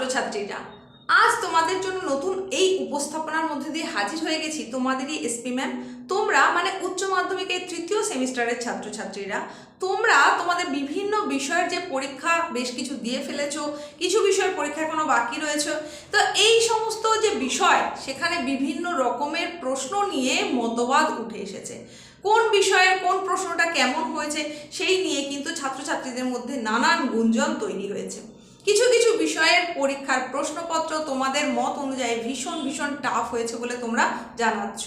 ছাত্রছাত্রীরা। আজ তোমাদের জন্য নতুন এই উপস্থাপনার মধ্যে দিয়ে হাজির হয়ে গেছি তোমাদেরই এসপি ম্যাম। তোমরা মানে উচ্চ মাধ্যমিকের তৃতীয় সেমিস্টারের ছাত্রছাত্রীরা, তোমরা তোমাদের বিভিন্ন বিষয়ের যে পরীক্ষা বেশ কিছু দিয়ে ফেলেছো, কিছু বিষয়ের পরীক্ষা এখনও বাকি রয়েছে। তো এই সমস্ত যে বিষয়, সেখানে বিভিন্ন রকমের প্রশ্ন নিয়ে মতবাদ উঠে এসেছে। কোন বিষয়ের কোন প্রশ্নটা কেমন হয়েছে, সেই নিয়ে কিন্তু ছাত্রছাত্রীদের মধ্যে নানান গুঞ্জন তৈরি হয়েছে। কিছু কিছু বিষয়ের পরীক্ষার প্রশ্নপত্র তোমাদের মত অনুযায়ী ভীষণ ভীষণ টাফ হয়েছে বলে তোমরা জানাচ্ছ।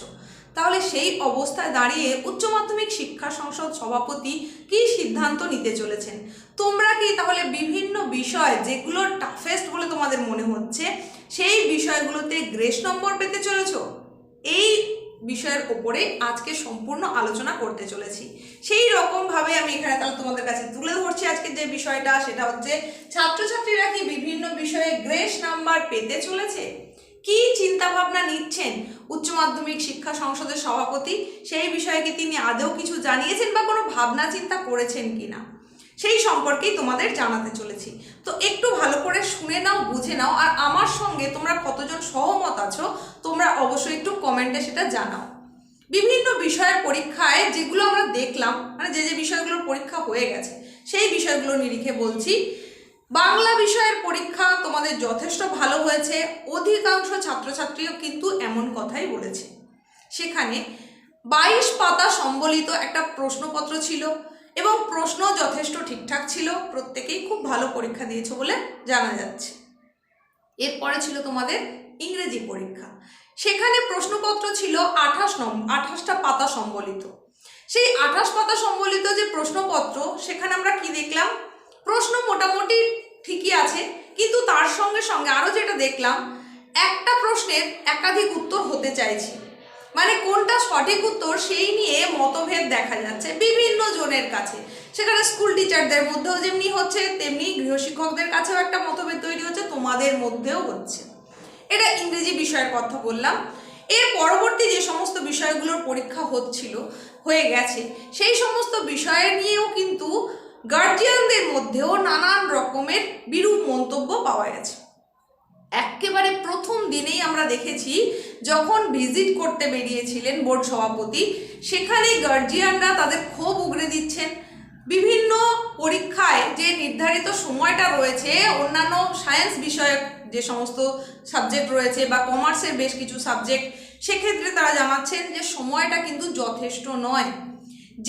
তাহলে সেই অবস্থায় দাঁড়িয়ে উচ্চ মাধ্যমিক শিক্ষা সংসদ সভাপতি কি সিদ্ধান্ত নিতে চলেছেন? তোমরা কি তাহলে বিভিন্ন বিষয় যেগুলো টাফেস্ট বলে তোমাদের মনে হচ্ছে, সেই বিষয়গুলোতে গ্রেস নম্বর পেতে চলেছ? এই বিষয়ের ওপরে আজকে সম্পূর্ণ আলোচনা করতে চলেছি। সেই রকমভাবে আমি এখানে তাহলে তোমাদের কাছে তুলে ধরছি আজকে যে বিষয়টা, সেটা হচ্ছে ছাত্রছাত্রীরা কি বিভিন্ন বিষয়ে গ্রেস নাম্বার পেতে চলেছে? কি চিন্তা ভাবনা নিচ্ছেন উচ্চ মাধ্যমিক শিক্ষা সংসদের সভাপতি? সেই বিষয়ে কি তিনি আদৌ কিছু জানিয়েছেন বা কোনো ভাবনা চিন্তা করেছেন কিনা? সেই সম্পর্কেই তোমাদের জানাতে চলেছি। তো একটু ভালো করে শুনে নাও, বুঝে নাও, আর আমার সঙ্গে তোমরা কতজন সহমত আছো, তোমরা অবশ্যই একটু কমেন্টে সেটা জানাও। বিভিন্ন বিষয়ের পরীক্ষায় যেগুলো আমরা দেখলাম মানে যে যে বিষয়গুলোর পরীক্ষা হয়ে গেছে, সেই বিষয়গুলো নিরিখে বলছি। বাংলা বিষয়ের পরীক্ষা তোমাদের যথেষ্ট ভালো হয়েছে, অধিকাংশ ছাত্রছাত্রীও কিন্তু এমন কথাই বলেছে। সেখানে বাইশ পাতা সম্বলিত একটা প্রশ্নপত্র ছিল এবং প্রশ্ন যথেষ্ট ঠিকঠাক ছিল, প্রত্যেকেই খুব ভালো পরীক্ষা দিয়েছে বলে জানা যাচ্ছে। এরপরে ছিল তোমাদের ইংরেজি পরীক্ষা। সেখানে প্রশ্নপত্র ছিল আঠাশ নম্বর আঠাশটা পাতা সম্বলিত। সেই আঠাশ পাতা সম্বলিত যে প্রশ্নপত্র, সেখানে আমরা কি দেখলাম? প্রশ্ন মোটামুটি ঠিকই আছে, কিন্তু তার সঙ্গে সঙ্গে আরও যেটা দেখলাম, একটা প্রশ্নের একাধিক উত্তর হতে চাইছে। মানে কোনটা সঠিক উত্তর সেই নিয়ে মতভেদ দেখা যাচ্ছে বিভিন্ন জনের কাছে। সেখানে স্কুল টিচারদের মধ্যেও যেমনি হচ্ছে, তেমনি গৃহশিক্ষকদের কাছেও একটা মতভেদ তৈরি হচ্ছে, তোমাদের মধ্যেও হচ্ছে। এটা ইংরেজি বিষয়ের কথা বললাম। এর পরবর্তী যে সমস্ত বিষয়গুলোর পরীক্ষা হচ্ছিল, হয়ে গেছে, সেই সমস্ত বিষয় নিয়েও কিন্তু গার্জিয়ানদের মধ্যেও নানান রকমের বিরূপ মন্তব্য পাওয়া গেছে। একেবারে প্রথম দিনেই আমরা দেখেছি, যখন ভিজিট করতে বেরিয়েছিলেন বোর্ড সভাপতি, সেখানে গার্জিয়ানরা তাদের ক্ষোভ উগড়ে দিচ্ছেন। বিভিন্ন পরীক্ষায় যে নির্ধারিত সময়টা রয়েছে, অন্যান্য সায়েন্স বিষয়ক যে সমস্ত সাবজেক্ট রয়েছে বা কমার্সের বেশ কিছু সাবজেক্ট সেক্ষেত্রে তারা জানাচ্ছেন যে সময়টা কিন্তু যথেষ্ট নয়।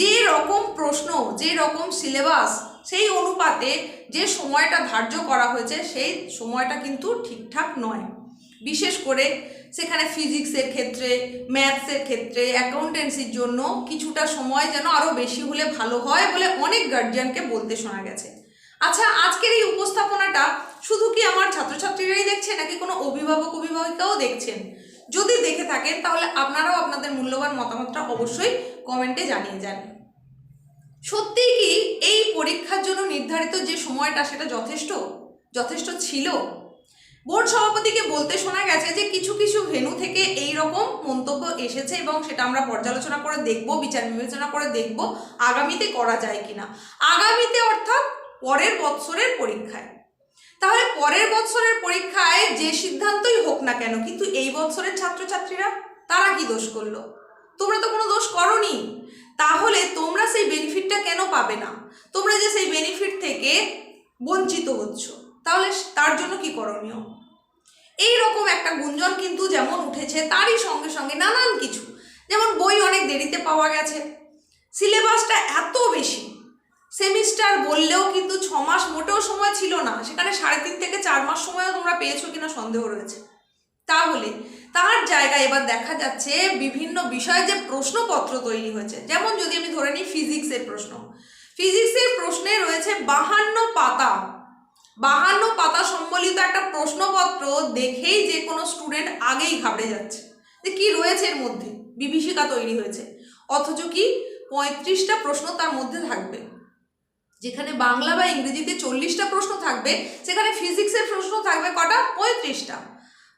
যে রকম প্রশ্ন, যে রকম সিলেবাস সেই অনুপাতে যে সময়টা ধার্য করা হয়েছে, সেই সময়টা কিন্তু ঠিকঠাক নয়। বিশেষ করে সেখানে ফিজিক্সের ক্ষেত্রে ম্যাথসের ক্ষেত্রে অ্যাকাউন্টেন্সির জন্য কিছুটা সময় যেন আরও বেশি হলে ভালো হয় বলে অনেক গার্জিয়ানকে বলতে শোনা গেছে। আচ্ছা আজকের এই উপস্থাপনাটা শুধু কি আমার ছাত্রছাত্রীরাই দেখছে নাকি কোনো অভিভাবক, অভিভাবিকাও দেখছেন? যদি দেখে থাকেন, তাহলে আপনারাও আপনাদের মূল্যবান মতামতটা অবশ্যই কমেন্টে জানিয়ে যান। সত্যিই কি এই পরীক্ষার জন্য নির্ধারিত যে সময়টা, সেটা যথেষ্ট? যথেষ্ট ছিল? বোর্ড সভাপতিকে বলতে শোনা গেছে যে কিছু কিছু ভেনু থেকে এই রকম মন্তব্য এসেছে এবং সেটা আমরা পর্যালোচনা করে দেখব, বিচার বিবেচনা করে দেখব আগামীতে করা যায় কিনা। আগামীতে অর্থাৎ পরের বৎসরের পরীক্ষায়। তাহলে পরের বৎসরের পরীক্ষায় যে সিদ্ধান্তই হোক না কেন, কিন্তু এই বৎসরের ছাত্রছাত্রীরা, তারা কি দোষ করল? তোমরা তো কোনো দোষ করনি। তাহলে তোমরা সেই বেনিফিটটা কেন পাবে না? তোমরা যে সেই বেনিফিট থেকে বঞ্চিত হচ্ছ, তাহলে তার জন্য কি করণীয়? এই রকম একটা গুঞ্জন কিন্তু যেমন উঠেছে, তারই সঙ্গে সঙ্গে নানান কিছু। যেমন বই অনেক দেরিতে পাওয়া গেছে। সিলেবাসটা এত বেশি। সেমিস্টার বললেও কিন্তু মোটেও সময় ছিল না। সেখানে সাড়ে তিন থেকে চার মাস সময়ও তোমরা পেয়েছ কিনা সন্দেহ রয়েছে। তাহলে তার জায়গায় এবার দেখা যাচ্ছে বিভিন্ন বিষয়ে যে প্রশ্নপত্র তৈরি হয়েছে। যেমন যদি আমি ধরে নিই ফিজিক্সের প্রশ্ন। ফিজিক্সের প্রশ্নে রয়েছে বাহান্ন পাতা। বাহান্ন পাতা সম্বলিত একটা প্রশ্নপত্র দেখেই যে কোনো স্টুডেন্ট আগেই ঘাবড়ে যাচ্ছে। যে কি রয়েছে এর মধ্যে? বিভীষিকা তৈরি হয়েছে। অথচ কি পঁয়ত্রিশটা প্রশ্ন তার মধ্যে থাকবে। যেখানে বাংলা বা ইংরেজিতে চল্লিশটা প্রশ্ন থাকবে, সেখানে ফিজিক্সের প্রশ্ন থাকবে কটা? পঁয়ত্রিশটা।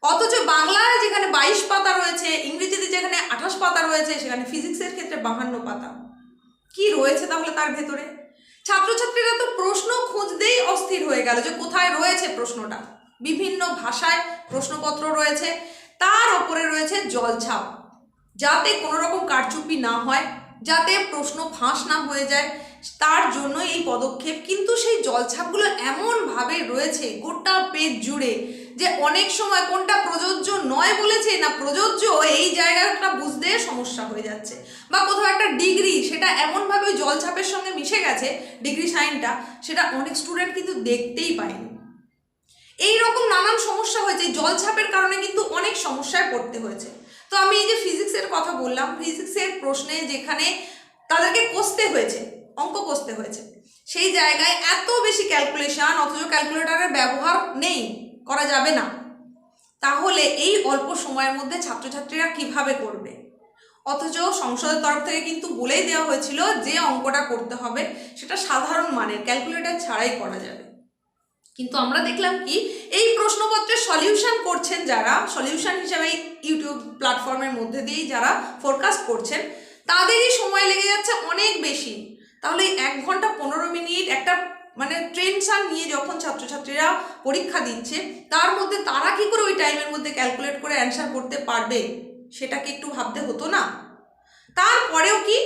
অথচ বাংলায় যেখানে বাইশ পাতা রয়েছে, ইংরেজিতে যেখানে আঠাশ পাতা রয়েছে, সেখানে ফিজিক্সের ক্ষেত্রে বাহান্ন পাতা। কি রয়েছে তাহলে তার ভেতরে? ছাত্রছাত্রীরা তো প্রশ্ন খুঁজতেই অস্থির হয়ে গেল যে কোথায় রয়েছে প্রশ্নটা। বিভিন্ন ভাষায় প্রশ্নপত্র রয়েছে, তার ওপরে রয়েছে জলছাপ যাতে কোনো রকম কারচুপি না হয়, যাতে প্রশ্ন ফাঁস না হয়ে যায় তার জন্য এই পদক্ষেপ, কিন্তু সেই জলছাপগুলো এমনভাবে রয়েছে গোটা পেজ জুড়ে যে অনেক সময় কোনটা প্রযোজ্য নয় বলেছে না প্রযোজ্য এই জায়গাটা বুঝতে সমস্যা হয়ে যাচ্ছে। বা কোথাও একটা ডিগ্রি সেটা এমনভাবে ওই জলছাপের সঙ্গে মিশে গেছে, ডিগ্রি সাইনটা, সেটা অনেক স্টুডেন্ট কিন্তু দেখতেই পায়নি। এই রকম নানান সমস্যা হয়েছে জলছাপের কারণে কিন্তু অনেক সমস্যায় পড়তে হয়েছে। তো আমি এই যে ফিজিক্সের কথা বললাম ফিজিক্সের প্রশ্নে যেখানে তাদেরকে কষতে হয়েছে অঙ্ক কষতে হয়েছে। সেই জায়গায় এত বেশি ক্যালকুলেশন অথচ ক্যালকুলেটরের ব্যবহার নেই, করা যাবে না। তাহলে এই অল্প সময়ের মধ্যে ছাত্রছাত্রীরা কীভাবে করবে? অথচ সংসদের তরফ থেকে কিন্তু বলেই দেওয়া হয়েছিল যে অঙ্কটা করতে হবে, সেটা সাধারণ মানের ক্যালকুলেটর ছাড়াই করা যাবে। কিন্তু আমরা দেখলাম কি, এই প্রশ্নপত্রের সলিউশন করছেন যারা সলিউশন হিসাবে ইউটিউব প্ল্যাটফর্মের মধ্যে দিয়েই যারা ফোরকাস্ট করছেন, তাদেরই সময় লেগে যাচ্ছে তাহলে এক ঘণ্টা পনেরো মিনিট একটা মানে টেনশন নিয়ে যখন ছাত্রছাত্রীরা পরীক্ষা দিচ্ছে, তার মধ্যে তারা কি করে ওই টাইমের মধ্যে ক্যালকুলেট করে অ্যান্সার করতে পারবে? সেটাকে একটু ভাবতে হতো না? তারপরেও কি?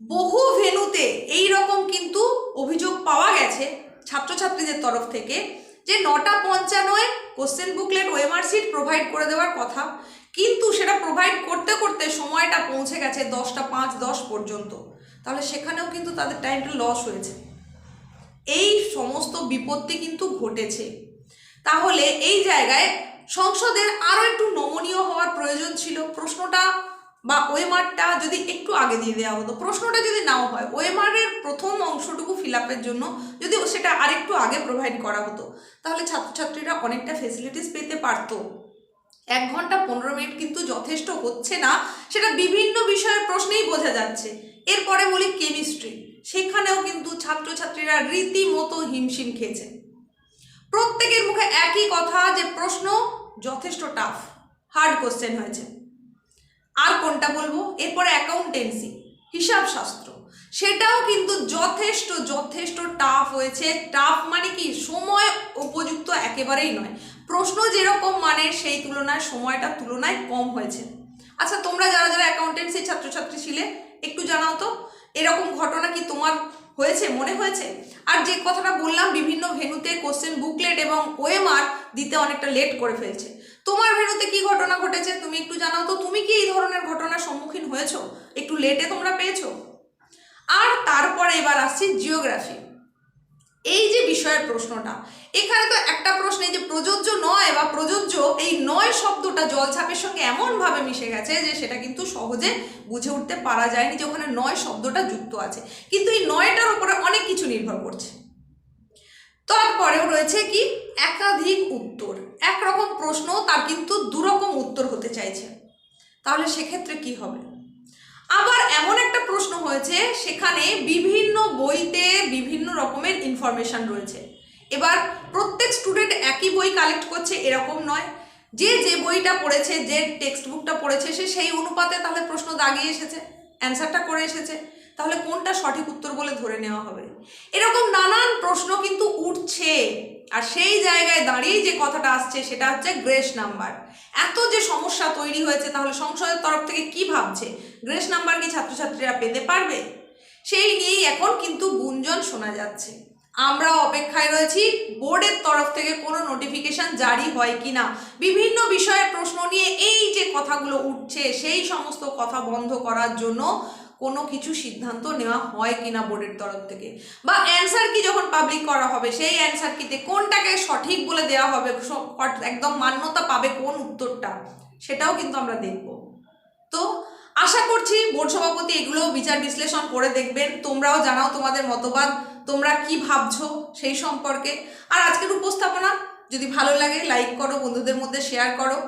বহু ভেনুতে এই রকম কিন্তু অভিযোগ পাওয়া গেছে ছাত্রছাত্রীদের তরফ থেকে যে নটা পঞ্চান্নয় question booklet OMR sheet provide করে দেওয়ার কথা, কিন্তু সেটা প্রোভাইড করতে করতে সময়টা পৌঁছে গেছে দশটা পাঁচ দশ পর্যন্ত। তাহলে সেখানেও কিন্তু তাদের টাইমটা লস হয়েছে। এই সমস্ত বিপত্তি কিন্তু ঘটেছে। তাহলে এই জায়গায় সংসদের আরও একটু নমনীয় হওয়ার প্রয়োজন ছিল। প্রশ্নটা বা ওয়েমারটা যদি একটু আগে দিয়ে দেওয়া হতো, প্রশ্নটা যদি নাও হয়, ওয়েমারের প্রথম অংশটুকু ফিল আপের জন্য যদি সেটা আরেকটু আগে প্রোভাইড করা হতো, তাহলে ছাত্রছাত্রীরা অনেকটা ফেসিলিটিস পেতে পারতো। এক ঘণ্টা পনেরো মিনিট কিন্তু যথেষ্ট হচ্ছে না, সেটা বিভিন্ন বিষয়ের প্রশ্নেই বোঝা যাচ্ছে। এরপরে বলি কেমিস্ট্রি, সেখানেও কিন্তু ছাত্রছাত্রীরা রীতিমতো হিমশিম খেয়েছে। প্রত্যেকের মুখে একই কথা যে প্রশ্ন যথেষ্ট টাফ হার্ড কোশ্চেন হয়েছে। আর কোনটা বলব? এরপরে অ্যাকাউন্টেন্সি হিসাব শাস্ত্র সেটাও কিন্তু যথেষ্ট যথেষ্ট টাফ হয়েছে। টাফ মানে কি? সময় উপযুক্ত একেবারেই নয়। প্রশ্ন যেরকম মানে সেই তুলনায় সময়টা তুলনায় কম হয়েছে। আচ্ছা তোমরা যারা যারা অ্যাকাউন্টেন্সি ছাত্রছাত্রী ছিলে, একটু জানাও তো, এরকম ঘটনা কি তোমার হয়েছে, মনে হয়েছে? আর যে কথাটা বললাম, বিভিন্ন ভেনুতে কোশ্চেন বুকলেট এবং ওএমআর দিতে অনেকটা লেট করে ফেলছে। তোমার ভেনুতে কি ঘটনা ঘটেছে? তুমি একটু জানাও তো, তুমি কি এই ধরনের ঘটনার সম্মুখীন হয়েছো? একটু লেটে তোমরা পেয়েছ? আর তারপরে এবার আসছি জিওগ্রাফি এই যে বিষয়ের প্রশ্নটা, এখানে তো একটা প্রশ্নে যে প্রযোজ্য নয় বা প্রযোজ্য, এই নয় শব্দটা জলছাপের সঙ্গে এমনভাবে মিশে গেছে যে সেটা কিন্তু সহজে বুঝে উঠতে পারা যায়নি যে ওখানে নয় শব্দটা যুক্ত আছে। কিন্তু এই নয়টার উপরে অনেক কিছু নির্ভর করছে। তারপরেও রয়েছে কি? একাধিক উত্তর। একরকম প্রশ্ন, তার কিন্তু দুরকম উত্তর হতে চাইছে। তাহলে সেক্ষেত্রে কি হবে? আবার এমন একটা প্রশ্ন হয়েছে, সেখানে বিভিন্ন বইতে বিভিন্ন রকমের ইনফরমেশন রয়েছে। এবার প্রত্যেক স্টুডেন্ট একই বই কালেক্ট করছে, এরকম নয়। যে যে বইটা পড়েছে, যে টেক্সট বুকটা পড়েছে, সে সেই অনুপাতে তাহলে প্রশ্ন দাগিয়ে এসেছে অ্যান্সারটা করে এসেছে। তাহলে কোনটা সঠিক উত্তর বলে ধরে নেওয়া হবে? এরকম নানান প্রশ্ন কিন্তু উঠছে। আর সেই জায়গায় দাঁড়িয়ে যে কথাটা আসছে সেটা হচ্ছে গ্রেস নাম্বার। এত যে সমস্যা তৈরি হয়েছে, তাহলে সংসদের তরফ থেকে কি ভাবছে? গ্রেস নাম্বার কি ছাত্রছাত্রীরা পেতে পারবে? সেই নিয়েই এখন কিন্তু গুঞ্জন শোনা যাচ্ছে। আমরা অপেক্ষায় রয়েছি, বোর্ডের তরফ থেকে কোনো নোটিফিকেশন জারি হয় কি না বিভিন্ন বিষয়ের প্রশ্ন নিয়ে এই যে কথাগুলো উঠছে, সেই সমস্ত কথা বন্ধ করার জন্য কোনো কিছু সিদ্ধান্ত নেওয়া হয় কিনা বোর্ডের তরফ থেকে? বা অ্যান্সার কি যখন পাবলিক করা হবে, সেই অ্যান্সার কিতে কোনটাকে সঠিক বলে দেওয়া হবে একদম মান্যতা পাবে কোন উত্তরটা, সেটাও কিন্তু আমরা দেখব। তো আশা করছি বোর্ড সভাপতি এগুলো বিচার বিশ্লেষণ করে দেখবেন, তোমরাও জানাও তোমাদের মতবাদ, তোমরা কি ভাবছ সেই সম্পর্কে। আর আজকের উপস্থাপনা, যদি ভালো লাগে লাইক করো, বন্ধুদের মধ্যে শেয়ার করো।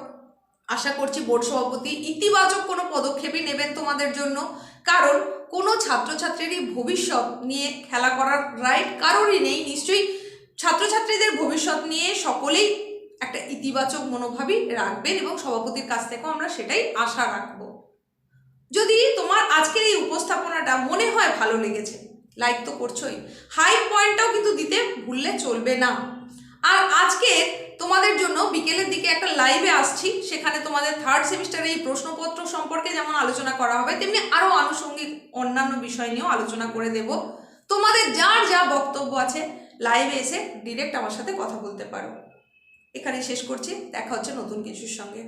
আশা করছি বোর্ড সভাপতি ইতিবাচক কোনো পদক্ষেপই নেবেন তোমাদের জন্য। কারণ কোনো ছাত্রছাত্রীরই ভবিষ্যৎ নিয়ে খেলা করার রাইট কারোরই নেই। নিশ্চয়ই ছাত্রছাত্রীদের ভবিষ্যৎ নিয়ে সকলেই একটা ইতিবাচক মনোভাবই রাখবেন এবং সভাপতির কাছ থেকেও আমরা সেটাই আশা রাখব। যদি তোমার আজকের এই উপস্থাপনাটা মনে হয় ভালো লেগেছে লাইক তো করছোই। হাই পয়েন্টটাও কিন্তু দিতে ভুললে চলবে না। আর আজকে তোমাদের জন্য বিকেলের দিকে একটা লাইভে আসছি। সেখানে তোমাদের থার্ড সেমিস্টারে এই প্রশ্নপত্র সম্পর্কে যেমন আলোচনা করা হবে, তেমনি আরও আনুষঙ্গিক অন্যান্য বিষয় নিয়েও আলোচনা করে দেব। তোমাদের যার যা বক্তব্য আছে লাইভে এসে ডিরেক্ট আমার সাথে কথা বলতে পারো। এখানে শেষ করছি। দেখা হচ্ছে নতুন কিছুর সঙ্গে।